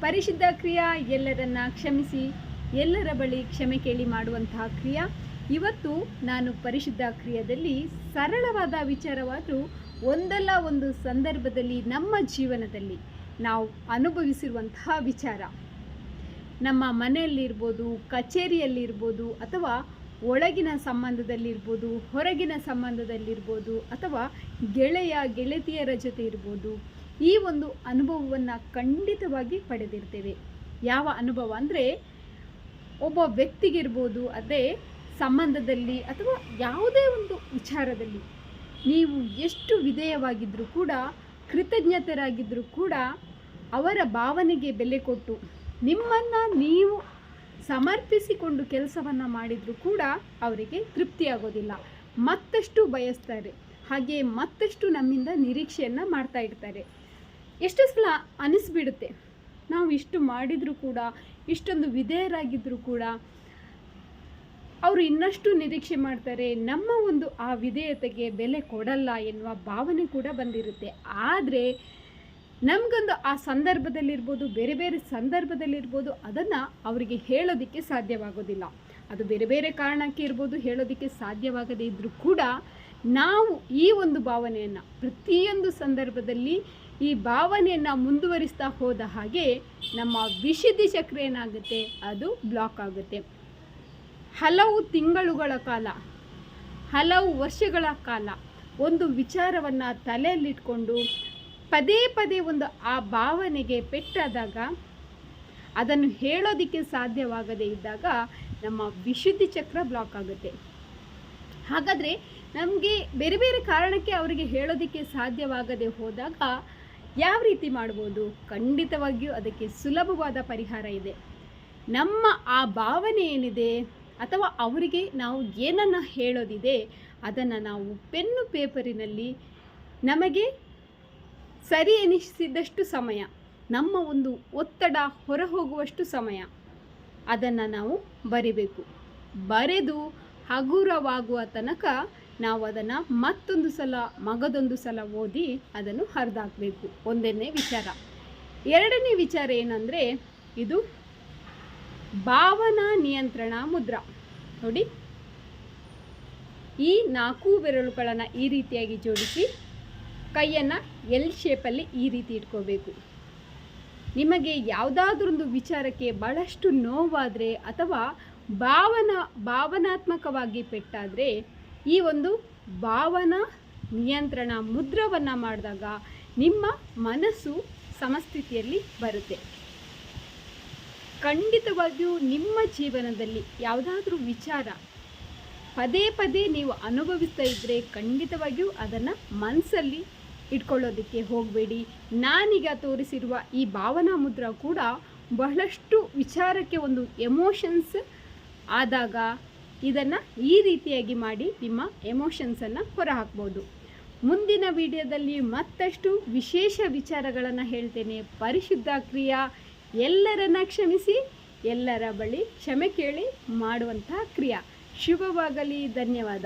ಪರಿಶುದ್ಧ ಕ್ರಿಯಾ ಎಲ್ಲರನ್ನ ಕ್ಷಮಿಸಿ, ಎಲ್ಲರ ಬಳಿ ಕ್ಷಮೆ ಕೇಳಿ ಮಾಡುವಂತಹ ಕ್ರಿಯಾ. ಇವತ್ತು ನಾನು ಪರಿಶುದ್ಧ ಕ್ರಿಯದಲ್ಲಿ ಸರಳವಾದ ವಿಚಾರವಾದರೂ ಒಂದಲ್ಲ ಒಂದು ಸಂದರ್ಭದಲ್ಲಿ ನಮ್ಮ ಜೀವನದಲ್ಲಿ ನಾವು ಅನುಭವಿಸಿರುವಂತಹ ವಿಚಾರ. ನಮ್ಮ ಮನೆಯಲ್ಲಿರ್ಬೋದು, ಕಚೇರಿಯಲ್ಲಿರ್ಬೋದು, ಅಥವಾ ಒಳಗಿನ ಸಂಬಂಧದಲ್ಲಿರ್ಬೋದು, ಹೊರಗಿನ ಸಂಬಂಧದಲ್ಲಿರ್ಬೋದು, ಅಥವಾ ಗೆಳೆಯ ಗೆಳತಿಯರ ಜೊತೆ ಇರ್ಬೋದು ಈ ಒಂದು ಅನುಭವವನ್ನು ಖಂಡಿತವಾಗಿ ಪಡೆದಿರ್ತೇವೆ. ಯಾವ ಅನುಭವ ಅಂದರೆ, ಒಬ್ಬ ವ್ಯಕ್ತಿಗಿರ್ಬೋದು, ಅದೇ ಸಂಬಂಧದಲ್ಲಿ ಅಥವಾ ಯಾವುದೇ ಒಂದು ವಿಚಾರದಲ್ಲಿ ನೀವು ಎಷ್ಟು ವಿಧೇಯವಾಗಿದ್ದರೂ ಕೂಡ ಕೃತಜ್ಞತರಾಗಿದ್ದರೂ ಕೂಡ ಅವರ ಭಾವನೆಗೆ ಬೆಲೆ ಕೊಟ್ಟು, ನಿಮ್ಮನ್ನು ನೀವು ಸಮರ್ಪಿಸಿಕೊಂಡು ಕೆಲಸವನ್ನು ಮಾಡಿದರೂ ಕೂಡ ಅವರಿಗೆ ತೃಪ್ತಿಯಾಗೋದಿಲ್ಲ. ಮತ್ತಷ್ಟು ಬಯಸ್ತಾರೆ. ಹಾಗೆ ಮತ್ತಷ್ಟು ನಮ್ಮಿಂದ ನಿರೀಕ್ಷೆಯನ್ನು ಮಾಡ್ತಾ ಇರ್ತಾರೆ. ಎಷ್ಟು ಸಲ ಅನಿಸ್ಬಿಡುತ್ತೆ. ನಾವು ಇಷ್ಟು ಮಾಡಿದರೂ ಕೂಡ, ಇಷ್ಟೊಂದು ವಿಧೇಯರಾಗಿದ್ದರೂ ಕೂಡ, ಅವರು ಇನ್ನಷ್ಟು ನಿರೀಕ್ಷೆ ಮಾಡ್ತಾರೆ, ನಮ್ಮ ಒಂದು ಆ ವಿಧೇಯತೆಗೆ ಬೆಲೆ ಕೊಡಲ್ಲ ಎನ್ನುವ ಭಾವನೆ ಕೂಡ ಬಂದಿರುತ್ತೆ. ಆದರೆ, ನಮಗೊಂದು ಆ ಸಂದರ್ಭದಲ್ಲಿರ್ಬೋದು, ಬೇರೆ ಬೇರೆ ಸಂದರ್ಭದಲ್ಲಿರ್ಬೋದು, ಅದನ್ನು ಅವರಿಗೆ ಹೇಳೋದಕ್ಕೆ ಸಾಧ್ಯವಾಗೋದಿಲ್ಲ. ಅದು ಬೇರೆ ಬೇರೆ ಕಾರಣಕ್ಕೆ ಇರ್ಬೋದು, ಹೇಳೋದಕ್ಕೆ ಸಾಧ್ಯವಾಗದೇ ಇದ್ದರೂ ಕೂಡ, ನಾವು ಈ ಒಂದು ಭಾವನೆಯನ್ನು ಪ್ರತಿಯೊಂದು ಸಂದರ್ಭದಲ್ಲಿ ಈ ಭಾವನೆಯನ್ನು ಮುಂದುವರಿಸ್ತಾ ಹೋದ ಹಾಗೆ ನಮ್ಮ ವಿಶುದ್ಧಿ ಚಕ್ರ ಏನಾಗುತ್ತೆ? ಅದು ಬ್ಲಾಕ್ ಆಗುತ್ತೆ. ಹಲವು ತಿಂಗಳುಗಳ ಕಾಲ, ಹಲವು ವರ್ಷಗಳ ಕಾಲ ಒಂದು ವಿಚಾರವನ್ನು ತಲೆಯಲ್ಲಿಟ್ಕೊಂಡು ಪದೇ ಪದೇ ಒಂದು ಆ ಭಾವನೆಗೆ ಪೆಟ್ಟಾದಾಗ ಅದನ್ನು ಹೇಳೋದಕ್ಕೆ ಸಾಧ್ಯವಾಗದೇ ಇದ್ದಾಗ ನಮ್ಮ ವಿಶುದ್ಧಿ ಚಕ್ರ ಬ್ಲಾಕ್ ಆಗುತ್ತೆ. ಹಾಗಾದರೆ ನಮಗೆ ಬೇರೆ ಬೇರೆ ಕಾರಣಕ್ಕೆ ಅವರಿಗೆ ಹೇಳೋದಕ್ಕೆ ಸಾಧ್ಯವಾಗದೆ ಹೋದಾಗ ಯಾವ ರೀತಿ ಮಾಡ್ಬೋದು? ಖಂಡಿತವಾಗಿಯೂ ಅದಕ್ಕೆ ಸುಲಭವಾದ ಪರಿಹಾರ ಇದೆ. ನಮ್ಮ ಆ ಭಾವನೆ ಏನಿದೆ? ಅಥವಾ ಅವರಿಗೆ ನಾವು ಏನನ್ನು ಹೇಳೋದಿದೆ? ಅದನ್ನು ನಾವು ಪೆನ್ನು ಪೇಪರಿನಲ್ಲಿ ನಮಗೆ ಸರಿ ಎನಿಸಿದಷ್ಟು ಸಮಯ, ನಮ್ಮ ಒಂದು ಒತ್ತಡ ಹೊರಹೋಗುವಷ್ಟು ಸಮಯ ಅದನ್ನು ನಾವು ಬರಿಬೇಕು. ಬರೆದು ಹಗುರವಾಗುವ ತನಕ ನಾವು ಅದನ್ನು ಮತ್ತೊಂದು ಸಲ, ಮಗದೊಂದು ಸಲ ಓದಿ ಅದನ್ನು ಹರಿದಾಕಬೇಕು. ಒಂದನೇ ವಿಚಾರ. ಎರಡನೇ ವಿಚಾರ ಏನಂದರೆ, ಇದು ಭಾವನಾ ನಿಯಂತ್ರಣ ಮುದ್ರ. ನೋಡಿ. ಈ ನಾಲ್ಕು ಬೆರಳುಗಳನ್ನು ಈ ರೀತಿಯಾಗಿ ಜೋಡಿಸಿ, ಕೈಯನ್ನು ಎಲ್ ಶೇಪಲ್ಲಿ ಈ ರೀತಿ ಇಟ್ಕೋಬೇಕು. ನಿಮಗೆ ಯಾವುದಾದ್ರೊಂದು ವಿಚಾರಕ್ಕೆ ಬಹಳಷ್ಟು ನೋವಾದರೆ ಅಥವಾ ಭಾವನಾ, ಭಾವನಾತ್ಮಕವಾಗಿ ಪೆಟ್ಟಾದರೆ ಈ ಒಂದು ಭಾವನಾ ನಿಯಂತ್ರಣ ಮುದ್ರವನ್ನು ಮಾಡಿದಾಗ ನಿಮ್ಮ ಮನಸ್ಸು ಸಮಸ್ಥಿತಿಯಲ್ಲಿ ಬರುತ್ತೆ. ಖಂಡಿತವಾಗಿಯೂ ನಿಮ್ಮ ಜೀವನದಲ್ಲಿ ಯಾವುದಾದ್ರೂ ವಿಚಾರ ಪದೇ ಪದೇ ನೀವು ಅನುಭವಿಸ್ತಾ ಇದ್ದರೆ ಖಂಡಿತವಾಗಿಯೂ ಅದನ್ನು ಮನಸ್ಸಲ್ಲಿ ಇಟ್ಕೊಳ್ಳೋದಕ್ಕೆ ಹೋಗಬೇಡಿ. ನಾನೀಗ ತೋರಿಸಿರುವ ಈ ಭಾವನಾ ಮುದ್ರ ಕೂಡ ಬಹಳಷ್ಟು ವಿಚಾರಕ್ಕೆ ಒಂದು ಎಮೋಷನ್ಸ್ ಆದಾಗ ಇದನ್ನು ಈ ರೀತಿಯಾಗಿ ಮಾಡಿ ನಿಮ್ಮ ಎಮೋಷನ್ಸನ್ನು ಹೊರಹಾಕ್ಬೋದು. ಮುಂದಿನ ವಿಡಿಯೋದಲ್ಲಿ ಮತ್ತಷ್ಟು ವಿಶೇಷ ವಿಚಾರಗಳನ್ನು ಹೇಳ್ತೇನೆ. ಪರಿಶುದ್ಧ ಕ್ರಿಯಾ, ಎಲ್ಲರನ್ನ ಕ್ಷಮಿಸಿ, ಎಲ್ಲರ ಬಳಿ ಕ್ಷಮೆ ಕೇಳಿ ಮಾಡುವಂತಹ ಕ್ರಿಯಾ. ಶುಭವಾಗಲಿ, ಧನ್ಯವಾದ.